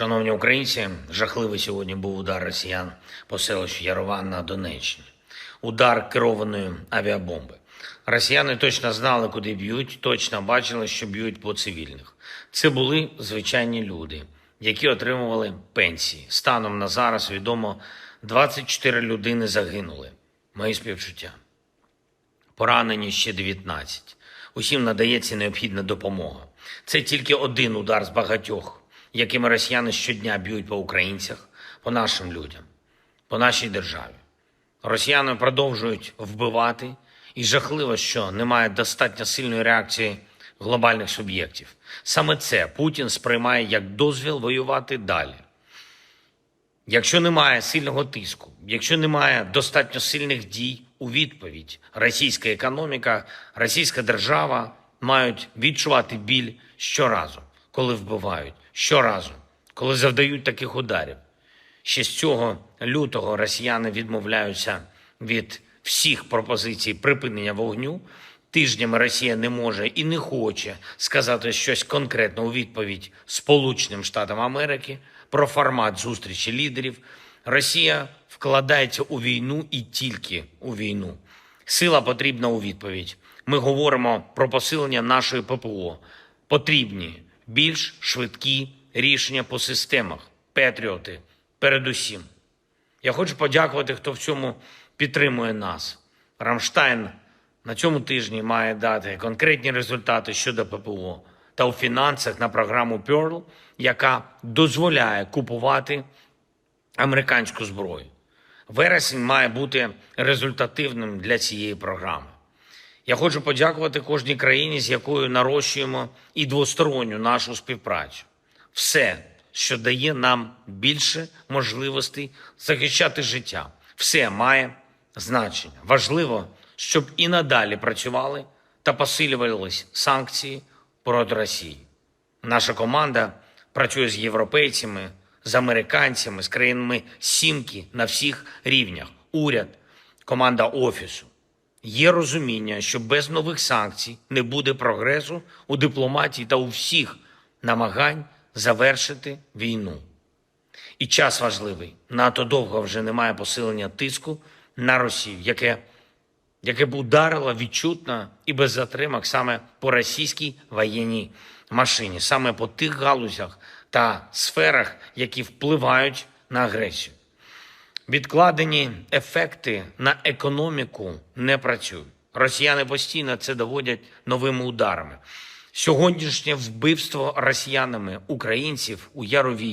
Шановні українці, жахливий сьогодні був удар росіян по селищу Ярован на Донеччині. Удар керованої авіабомби. Росіяни точно знали, куди б'ють, точно бачили, що б'ють по цивільних. Це були звичайні люди, які отримували пенсії. Станом на зараз відомо 24 людини загинули. Мої співчуття. Поранені ще 19. Усім надається необхідна допомога. Це тільки один удар з багатьох, якими росіяни щодня б'ють по українцях, по нашим людям, по нашій державі. Росіяни продовжують вбивати, і жахливо, що немає достатньо сильної реакції глобальних суб'єктів. Саме це Путін сприймає як дозвіл воювати далі. Якщо немає сильного тиску, якщо немає достатньо сильних дій у відповідь, російська економіка, російська держава мають відчувати біль щоразу, коли вбивають, щоразу, коли завдають таких ударів. Ще з цього лютого росіяни відмовляються від всіх пропозицій припинення вогню. Тижнями Росія не може і не хоче сказати щось конкретне у відповідь Сполученим Штатам Америки про формат зустрічі лідерів. Росія вкладається у війну і тільки у війну. Сила потрібна у відповідь. Ми говоримо про посилення нашої ППО. Потрібні більш швидкі рішення по системах, патріоти, передусім. Я хочу подякувати, хто в цьому підтримує нас. Рамштайн на цьому тижні має дати конкретні результати щодо ППО та у фінансах на програму Pearl, яка дозволяє купувати американську зброю. Вересень має бути результативним для цієї програми. Я хочу подякувати кожній країні, з якою нарощуємо і двосторонню нашу співпрацю. Все, що дає нам більше можливостей захищати життя, все має значення. Важливо, щоб і надалі працювали та посилювались санкції проти Росії. Наша команда працює з європейцями, з американцями, з країнами сімки на всіх рівнях: уряд, команда офісу. Є розуміння, що без нових санкцій не буде прогресу у дипломатії та у всіх намагань завершити війну. І час важливий. НАТО довго вже немає посилення тиску на Росію, яке, яке б ударило відчутно і без затримок саме по російській воєнній машині, саме по тих галузях та сферах, які впливають на агресію. Відкладені ефекти на економіку не працюють. Росіяни постійно це доводять новими ударами. Сьогоднішнє вбивство росіянами українців у Ярові